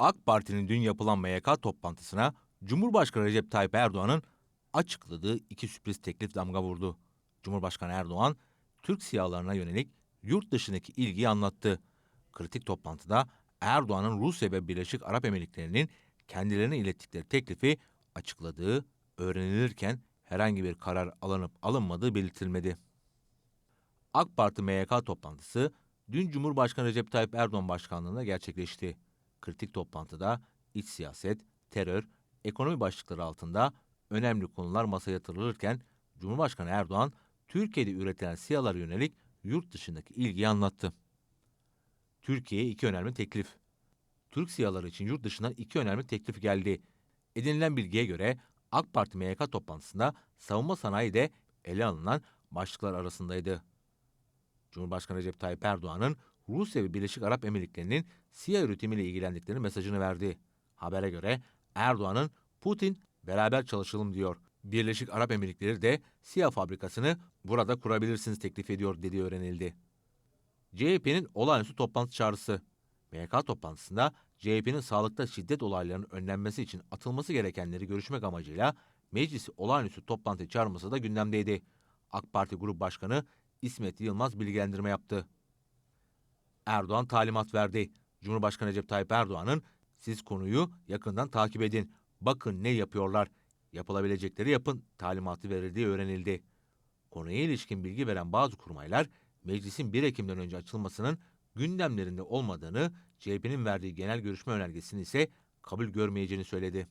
AK Parti'nin dün yapılan MYK toplantısına Cumhurbaşkanı Recep Tayyip Erdoğan'ın açıkladığı iki sürpriz teklif damga vurdu. Cumhurbaşkanı Erdoğan, Türk siyalarına yönelik yurt dışındaki ilgiyi anlattı. Kritik toplantıda Erdoğan'ın Rusya ve Birleşik Arap Emirlikleri'nin kendilerine ilettikleri teklifi açıkladığı öğrenilirken herhangi bir karar alınıp alınmadığı belirtilmedi. AK Parti MYK toplantısı dün Cumhurbaşkanı Recep Tayyip Erdoğan başkanlığında gerçekleşti. Kritik toplantıda iç siyaset, terör, ekonomi başlıkları altında önemli konular masaya yatırılırken Cumhurbaşkanı Erdoğan Türkiye'de üretilen siyalara yönelik yurt dışındaki ilgiyi anlattı. Türkiye'ye iki önemli teklif. Türk siyaları için yurt dışından iki önemli teklif geldi. Edinilen bilgiye göre AK Parti MYK toplantısında savunma sanayi de ele alınan başlıklar arasındaydı. Cumhurbaşkanı Recep Tayyip Erdoğan'ın Rusya ve Birleşik Arap Emirlikleri'nin siyah üretimiyle ilgilendikleri mesajını verdi. Habere göre Erdoğan'ın Putin beraber çalışalım diyor. Birleşik Arap Emirlikleri de siyah fabrikasını burada kurabilirsiniz teklif ediyor dediği öğrenildi. CHP'nin olağanüstü toplantı çağrısı. MYK toplantısında CHP'nin sağlıkta şiddet olaylarının önlenmesi için atılması gerekenleri görüşmek amacıyla meclisi olağanüstü toplantı çağırması da gündemdeydi. AK Parti Grup Başkanı İsmet Yılmaz bilgilendirme yaptı. Erdoğan talimat verdi. Cumhurbaşkanı Recep Tayyip Erdoğan'ın siz konuyu yakından takip edin. Bakın ne yapıyorlar. Yapılabilecekleri yapın talimatı verildiği öğrenildi. Konuya ilişkin bilgi veren bazı kurmaylar meclisin 1 Ekim'den önce açılmasının gündemlerinde olmadığını, CHP'nin verdiği genel görüşme önergesini ise kabul görmeyeceğini söyledi.